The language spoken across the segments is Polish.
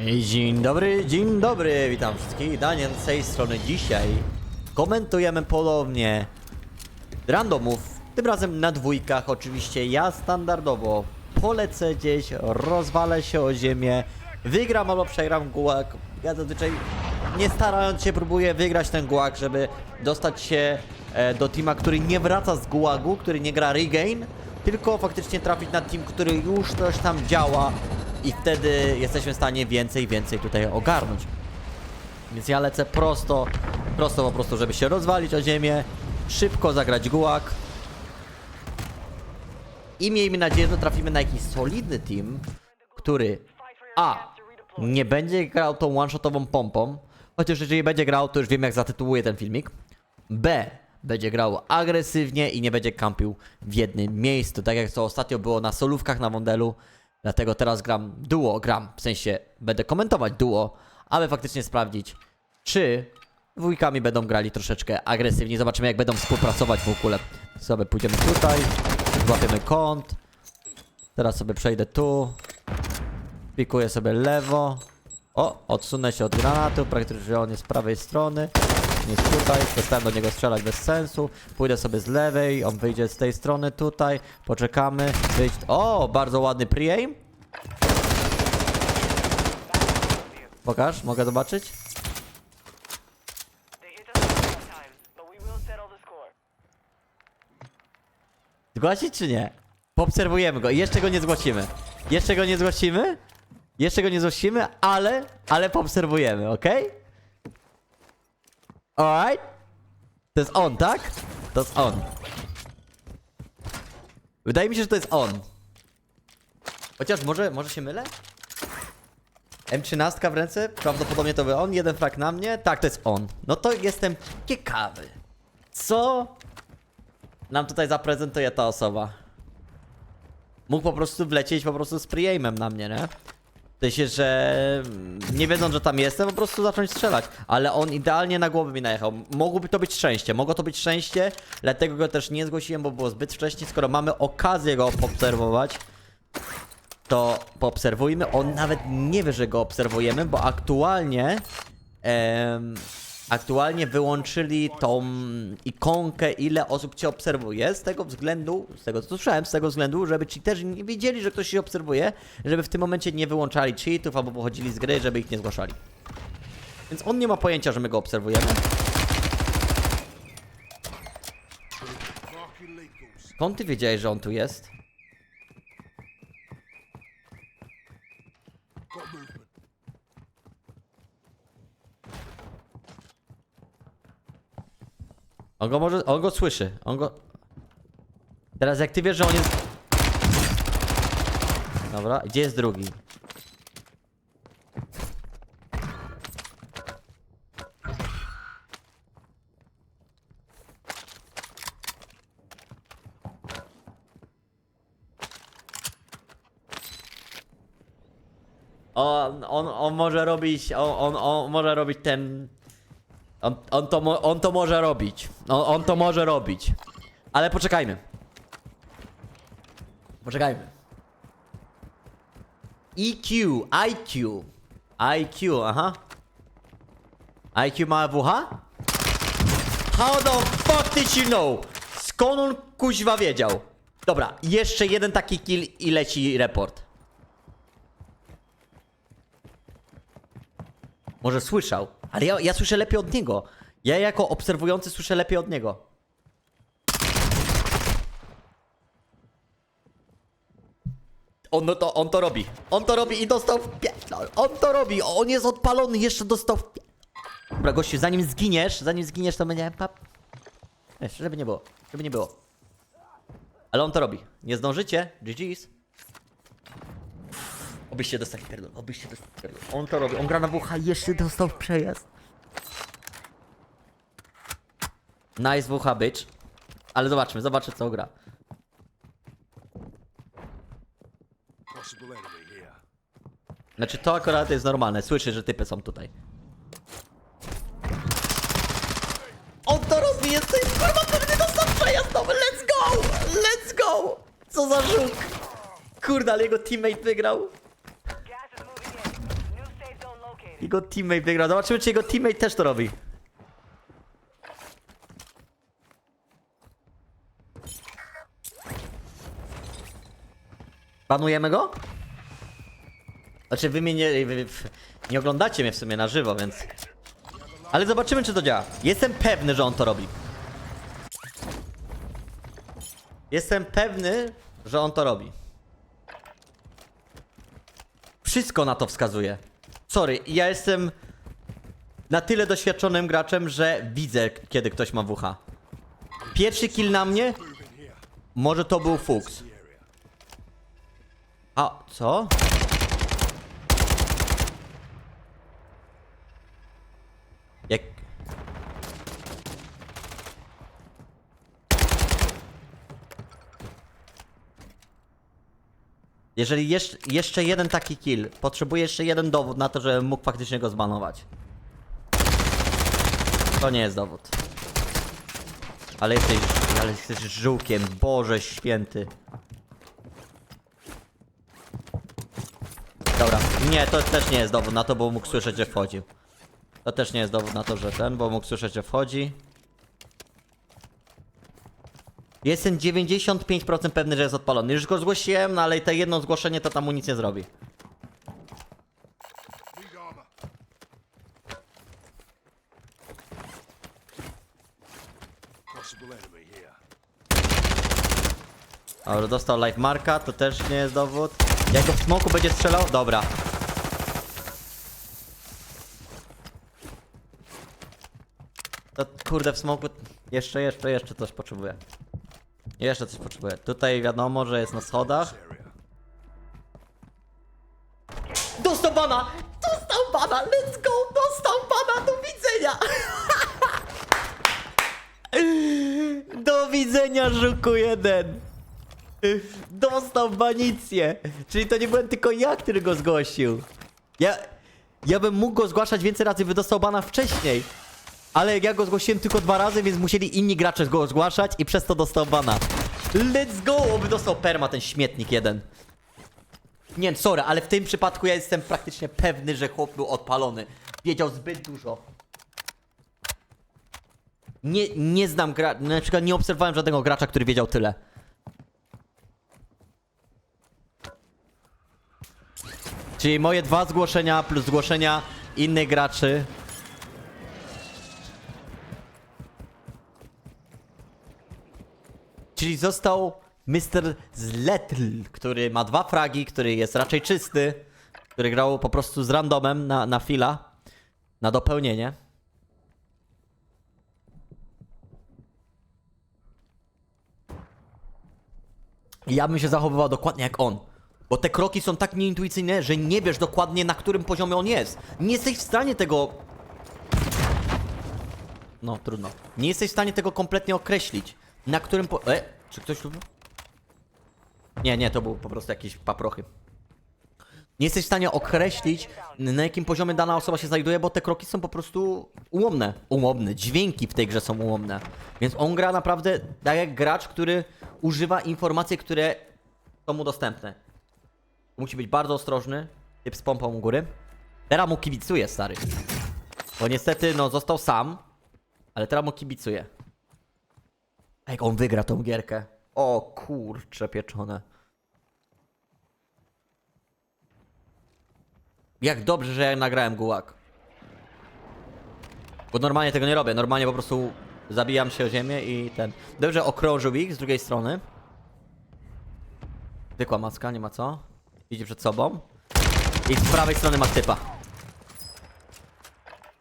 Dzień dobry, dzień dobry, witam wszystkich, Daniel z tej strony. Dzisiaj komentujemy ponownie randomów, tym razem na dwójkach, oczywiście ja standardowo polecę gdzieś, rozwalę się o ziemię, wygram albo przegram gułak, ja zazwyczaj nie starając się próbuję wygrać ten gułak, żeby dostać się e, do teama, który nie wraca z gułagu, który nie gra regain, tylko faktycznie trafić na team, który już coś tam działa i wtedy jesteśmy w stanie więcej, więcej tutaj ogarnąć. Więc ja lecę prosto, prosto po prostu, żeby się rozwalić o ziemię, szybko zagrać gułak. I miejmy nadzieję, że trafimy na jakiś solidny team, który A. Nie będzie grał tą one-shotową pompą, chociaż jeżeli będzie grał, to już wiem jak zatytułuję ten filmik. B. Będzie grał agresywnie i nie będzie kampił w jednym miejscu, tak jak to ostatnio było na solówkach na Wondelu. Dlatego teraz gram duo, gram, w sensie będę komentować duo, aby faktycznie sprawdzić, czy dwójkami będą grali troszeczkę agresywnie. Zobaczymy jak będą współpracować w ogóle. Sobie pójdziemy tutaj, złapiemy kąt. Teraz sobie przejdę tu. Pikuję sobie lewo. O, odsunę się od granatu, praktycznie on jest z prawej strony. Jest tutaj, przestałem do niego strzelać bez sensu. Pójdę sobie z lewej, on wyjdzie z tej strony tutaj. Poczekamy. Wyjść. O, bardzo ładny pre-aim. Pokaż, mogę zobaczyć? Zgłosić czy nie? Poobserwujemy go jeszcze go nie zgłosimy. Jeszcze go nie zgłosimy? Jeszcze go nie zgłosimy, ale, ale poobserwujemy, ok? Alright? To jest on, tak? To jest on. Wydaje mi się, że to jest on. Chociaż może, może się mylę? M13 w ręce? Prawdopodobnie to by on. Jeden frak na mnie? Tak, to jest on. No to jestem ciekawy. Co nam tutaj zaprezentuje ta osoba. Mógł po prostu wlecieć po prostu z pre-aimem na mnie, nie? Sensie, że nie wiedząc, że tam jestem, po prostu zacząć strzelać. Ale on idealnie na głowę mi najechał. Mogłoby to być szczęście, mogło to być szczęście, dlatego go też nie zgłosiłem, bo było zbyt wcześnie. Skoro mamy okazję go poobserwować, to poobserwujmy. On nawet nie wie, że go obserwujemy, bo aktualnie em, aktualnie wyłączyli tą ikonkę, ile osób cię obserwuje, z tego względu, z tego co słyszałem, z tego względu, żeby ci też nie wiedzieli, że ktoś się obserwuje, żeby w tym momencie nie wyłączali cheatów albo wychodzili z gry, żeby ich nie zgłaszali. Więc on nie ma pojęcia, że my go obserwujemy. Skąd ty wiedziałeś, że on tu jest? On go może, on go słyszy, on go... Teraz jak ty wiesz, że on jest... Dobra, gdzie jest drugi? On, on, on może robić, on, on, on może robić ten... On, on, to, on to może robić. On, on to może robić. Ale poczekajmy. Poczekajmy. EQ, IQ. IQ, aha. IQ ma WH? How the fuck did you know? Skąd on kuźwa wiedział? Dobra, jeszcze jeden taki kill i leci report. Może słyszał, ale ja, ja słyszę lepiej od niego. Ja jako obserwujący słyszę lepiej od niego. On, no to, on to robi. On to robi i dostał w pie... no, On to robi. On jest odpalony, jeszcze dostał w pie... Dobra, gościu, zanim zginiesz, zanim zginiesz, to będzie... Pap... Wiesz, żeby nie było, żeby nie było. Ale on to robi. Nie zdążycie? GG's. Obyście dostali pierdol, obyście dostali pierdol. On to robi, on gra na WH jeszcze dostał w przejazd. Nice WH bitch. Ale zobaczmy, zobaczmy co gra. Znaczy to akurat jest normalne, słyszy, że typy są tutaj. On to robi, jesteś kurwa pewny dostał przejazd nowy, let's go! Let's go! Co za żuk! Kurde, ale jego teammate wygrał. Jego teammate wygrał. Zobaczymy, czy jego teammate też to robi. Panujemy go? Znaczy wy mnie nie, wy, wy, nie oglądacie mnie w sumie na żywo, więc... Ale zobaczymy, czy to działa. Jestem pewny, że on to robi. Jestem pewny, że on to robi. Wszystko na to wskazuje. Sorry, ja jestem na tyle doświadczonym graczem, że widzę, kiedy ktoś ma WH. Pierwszy kill na mnie, może to był Fuchs. A, co? Jeżeli jeszcze, jeszcze jeden taki kill, potrzebuję jeszcze jeden dowód na to, że mógł faktycznie go zbanować. To nie jest dowód. Ale jesteś, ale jesteś żółkiem, Boże święty. Dobra, nie, to też nie jest dowód na to, bo mógł słyszeć, że wchodził. To też nie jest dowód na to, że ten, bo mógł słyszeć, że wchodzi. Jestem 95% pewny, że jest odpalony. Już go zgłosiłem, no ale te jedno zgłoszenie to tam mu nic nie zrobi. Dobra, dostał life marka, to też nie jest dowód. Jak go w smoku będzie strzelał? Dobra. To kurde w smoku jeszcze, jeszcze, jeszcze coś potrzebuję. Jeszcze coś potrzebuję. Tutaj wiadomo, że jest na schodach. Dostał bana! Dostał bana! Let's go! Dostał bana! Do widzenia! Do widzenia, Żuku jeden! Dostał banicję! Czyli to nie byłem tylko ja, który go zgłosił. Ja... Ja bym mógł go zgłaszać więcej razy, by dostał bana wcześniej. Ale ja go zgłosiłem tylko dwa razy, więc musieli inni gracze go zgłaszać i przez to dostał bana. Let's go! Oby dostał perma ten śmietnik jeden. Nie, sorry, ale w tym przypadku ja jestem praktycznie pewny, że chłop był odpalony. Wiedział zbyt dużo. Nie, nie znam gra... Na przykład nie obserwowałem żadnego gracza, który wiedział tyle. Czyli moje dwa zgłoszenia plus zgłoszenia innych graczy. Czyli został Mr. Zletl, który ma dwa fragi, który jest raczej czysty, który grał po prostu z randomem na, na fila, na dopełnienie. Ja bym się zachowywał dokładnie jak on. Bo te kroki są tak nieintuicyjne, że nie wiesz dokładnie na którym poziomie on jest. Nie jesteś w stanie tego. No, trudno. Nie jesteś w stanie tego kompletnie określić. Na którym po. E, czy ktoś tu? Nie, nie, to był po prostu jakieś paprochy. Nie jesteś w stanie określić, na jakim poziomie dana osoba się znajduje, bo te kroki są po prostu ułomne. Ułomne, dźwięki w tej grze są ułomne. Więc on gra naprawdę tak jak gracz, który używa informacji, które są mu dostępne. Musi być bardzo ostrożny. Typ z pompą u góry. Teraz mu kibicuje, stary. Bo niestety, no, został sam. Ale teraz mu kibicuje. A jak on wygra tą gierkę? O kurcze pieczone. Jak dobrze, że ja nagrałem gułak. Bo normalnie tego nie robię. Normalnie po prostu zabijam się o ziemię i ten. Dobrze okrążył ich z drugiej strony. Zwykła macka, nie ma co. Idzie przed sobą. I z prawej strony masz typa.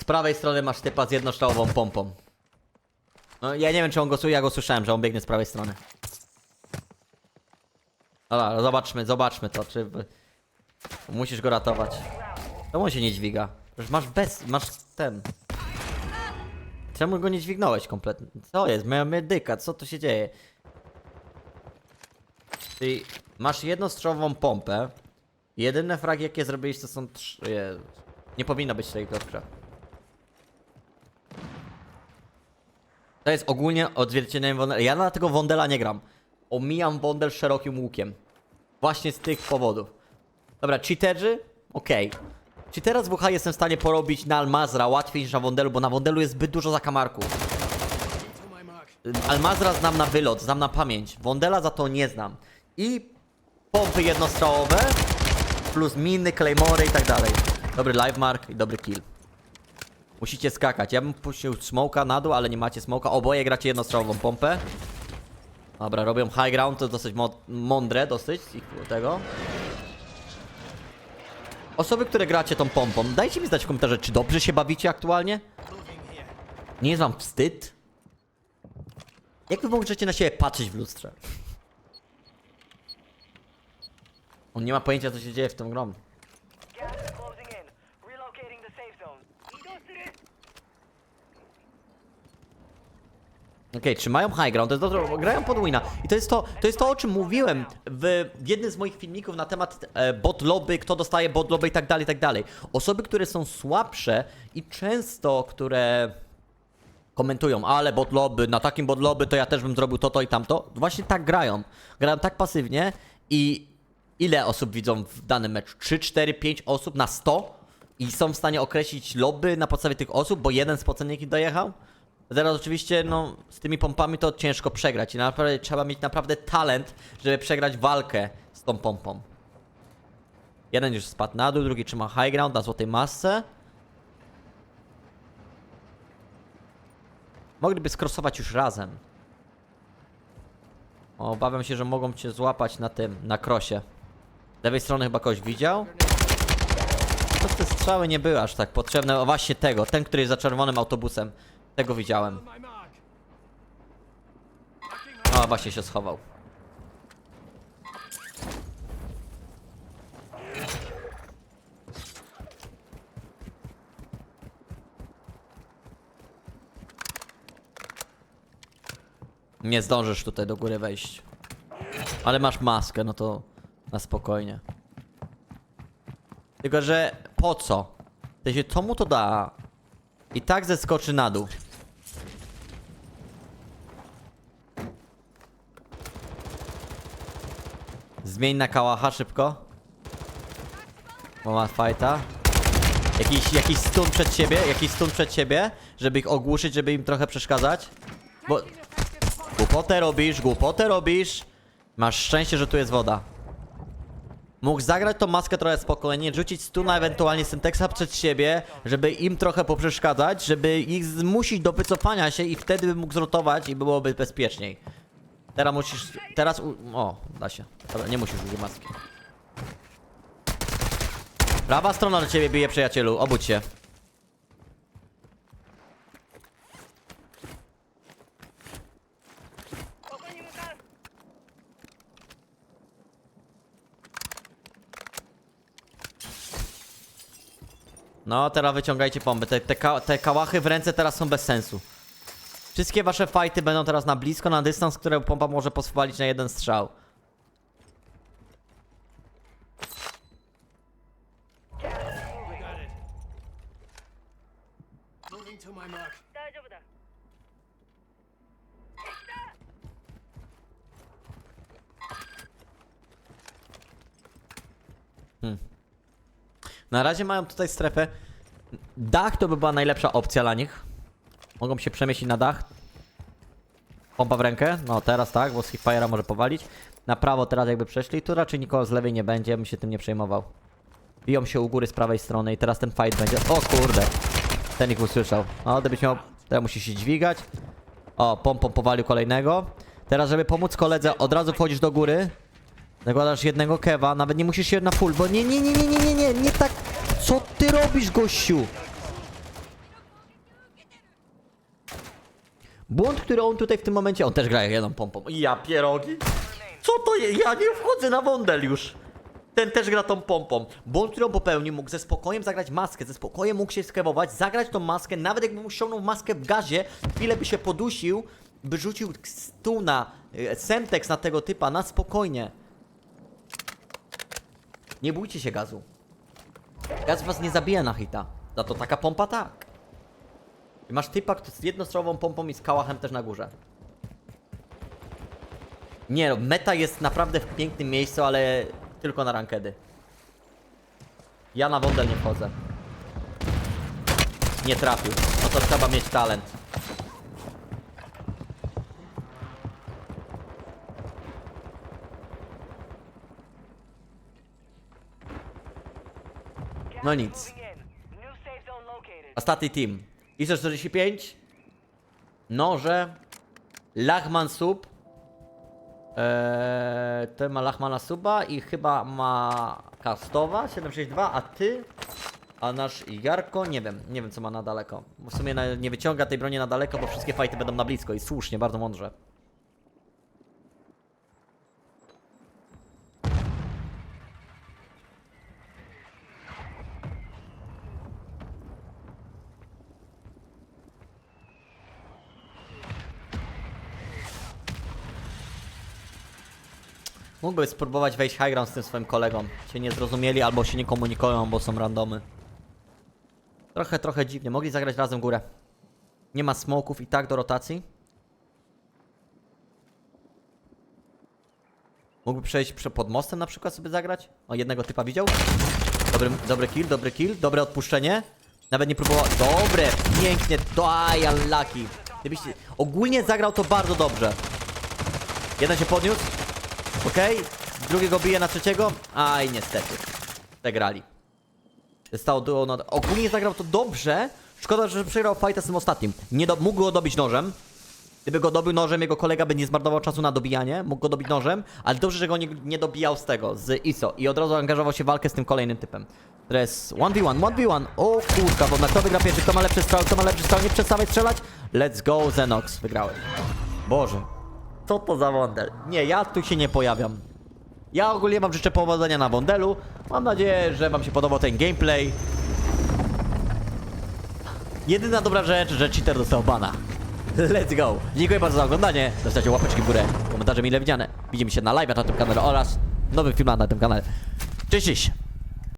Z prawej strony masz typa z jednoszczałową pompą. No ja nie wiem czy on głosuje, ja go słyszałem, że on biegnie z prawej strony. Dobra, zobaczmy, zobaczmy to, czy... Musisz go ratować. Czemu on się nie dźwiga? Przecież masz bez... masz ten... Czemu go nie dźwignąłeś kompletnie? Co jest? Moja medyka, co tu się dzieje? Czyli masz jednostrzałową pompę. Jedyne fragi jakie zrobiłeś to są trzy... Nie powinno być tej grze. To jest ogólnie odzwierciedlenie Wondela. Ja na tego Wondela nie gram. Omijam Wondel szerokim łukiem. Właśnie z tych powodów. Dobra, cheaterzy? Okej. Czy teraz WH jestem w stanie porobić na Almazra łatwiej niż na Wondelu, bo na Wondelu jest zbyt dużo zakamarków. Almazra znam na wylot, znam na pamięć. Wondela za to nie znam. I pompy jednostrałowe, plus miny, claymory i tak dalej. Dobry live mark i dobry kill. Musicie skakać. Ja bym puścił smoka na dół, ale nie macie smoka. Oboje gracie jednostrałową pompę. Dobra, robią high ground, to dosyć mądre, dosyć ich tego. Osoby, które gracie tą pompą, dajcie mi znać w komentarze, czy dobrze się bawicie aktualnie? Nie jest wam wstyd? Jak wy możecie na siebie patrzeć w lustrze? On nie ma pojęcia, co się dzieje w tym grą. Safe trzymają high ground, to jest dobrze, grają pod wina. I to jest to, to jest to, o czym mówiłem w jednym z moich filmików na temat e, bot lobby, kto dostaje bot lobby i tak dalej, i tak dalej. Osoby, które są słabsze i często, które komentują, ale bot lobby, na takim bot lobby to ja też bym zrobił to, to i tamto. Właśnie tak grają. Grają tak pasywnie i ile osób widzą w danym meczu? 3, 4, 5 osób na 100? I są w stanie określić lobby na podstawie tych osób, bo jeden spocenik dojechał? Teraz oczywiście, no, z tymi pompami to ciężko przegrać i naprawdę trzeba mieć naprawdę talent, żeby przegrać walkę z tą pompą. Jeden już spadł na dół, drugi trzyma high ground na złotej masce. Mogliby skrosować już razem. Obawiam się, że mogą cię złapać na tym, na krosie. Z lewej strony chyba kogoś widział. To te strzały nie były aż tak potrzebne. O właśnie tego, ten, który jest za czerwonym autobusem. Tego widziałem. O, właśnie się schował. Nie zdążysz tutaj do góry wejść. Ale masz maskę, no to na spokojnie. Tylko, że po co? W sensie, co mu to da? I tak zeskoczy na dół. Zmień na kałacha szybko. Bo ma fighta. Jakiś, jakiś stun przed siebie, jakiś stun przed siebie, żeby ich ogłuszyć, żeby im trochę przeszkadzać. Bo... Głupotę robisz, głupotę robisz. Masz szczęście, że tu jest woda. Mógł zagrać tą maskę trochę spokojnie, rzucić stuna ewentualnie synteksa przed siebie, żeby im trochę poprzeszkadzać, żeby ich zmusić do wycofania się i wtedy by mógł zrotować i byłoby bezpieczniej. Teraz musisz. Teraz. U... O, da się. Dobra, nie musisz użyć maski. Prawa strona do ciebie bije, przyjacielu. Obudź się. No, teraz wyciągajcie pompy. Te, te, ka te kałachy w ręce teraz są bez sensu. Wszystkie wasze fighty będą teraz na blisko, na dystans, które pompa może pozwolić na jeden strzał. Got Na razie mają tutaj strefę. Dach to by była najlepsza opcja dla nich. Mogą się przemieścić na dach. Pompa w rękę. No teraz tak, bo Skifire'a może powalić. Na prawo teraz jakby przeszli. Tu raczej nikogo z lewej nie będzie, bym się tym nie przejmował. Biją się u góry z prawej strony i teraz ten fight będzie. O kurde! Ten ich usłyszał. O, gdybyś miał. Teraz musi się dźwigać. O, pompą powalił kolejnego. Teraz, żeby pomóc koledze, od razu wchodzisz do góry. Nakładasz jednego kewa, nawet nie musisz się na full, bo nie, nie, nie, nie, nie, nie, nie, nie tak. Co ty robisz, gościu? Błąd, który on tutaj w tym momencie, on też gra jedną pompą. Ja pierogi. Co to jest? Ja nie wchodzę na wądel już. Ten też gra tą pompą. Błąd, który on popełnił, mógł ze spokojem zagrać maskę, ze spokojem mógł się skewować, zagrać tą maskę, nawet jakby mu ściągnął maskę w gazie, chwilę by się podusił, by rzucił stuna, y, semtex na tego typa, na spokojnie. Nie bójcie się gazu. Gaz was nie zabija na hita. Za to taka pompa tak. I masz typa kto z jednostrową pompą i z kałachem też na górze. Nie no, meta jest naprawdę w pięknym miejscu, ale tylko na rankedy. Ja na wądel nie wchodzę. Nie trafił. No to trzeba mieć talent. No nic. Ostatni team. ISO 45. Noże. Lachman sub. Eee, ten ma Lachmana suba i chyba ma Kastowa 762, a ty? A nasz Jarko, nie wiem, nie wiem co ma na daleko. W sumie na, nie wyciąga tej broni na daleko, bo wszystkie fajty będą na blisko i słusznie, bardzo mądrze. Mógłby spróbować wejść high ground z tym swoim kolegą. Się nie zrozumieli albo się nie komunikują, bo są randomy. Trochę, trochę dziwnie. Mogli zagrać razem górę. Nie ma smoków i tak do rotacji. Mógłby przejść prze- pod mostem na przykład sobie zagrać? O, jednego typa widział? Dobry, dobry kill, dobry kill, dobre odpuszczenie. Nawet nie próbował. Dobre, pięknie. Daj, unlucky. Gdybyście... Ogólnie zagrał to bardzo dobrze. Jeden się podniósł. Okej. Drugiego bije na trzeciego. Aj, niestety. Przegrali. Stało duo na... Ogólnie zagrał to dobrze. Szkoda, że przegrał fajta z tym ostatnim. Nie do... Mógł go dobić nożem. Gdyby go dobił nożem, jego kolega by nie zmarnował czasu na dobijanie. Mógł go dobić nożem, ale dobrze, że go nie, nie dobijał z tego, z ISO. I od razu angażował się w walkę z tym kolejnym typem. Jest 1v1, 1v1. O kurka, bo na kto wygra pierwszy? Kto ma lepszy strzał? Kto ma lepszy strzał? Nie przestawaj strzelać. Let's go, Zenox. Wygrałeś. Boże. Co to za wądel? Nie, ja tu się nie pojawiam. Ja ogólnie wam życzę powodzenia na wądelu. Mam nadzieję, że wam się podobał ten gameplay. Jedyna dobra rzecz, że cheater dostał bana. Let's go. Dziękuję bardzo za oglądanie. Zostawcie łapeczki w górę, komentarze mile widziane. Widzimy się na live na tym kanale oraz nowym filmach na tym kanale. Cześć, cześć.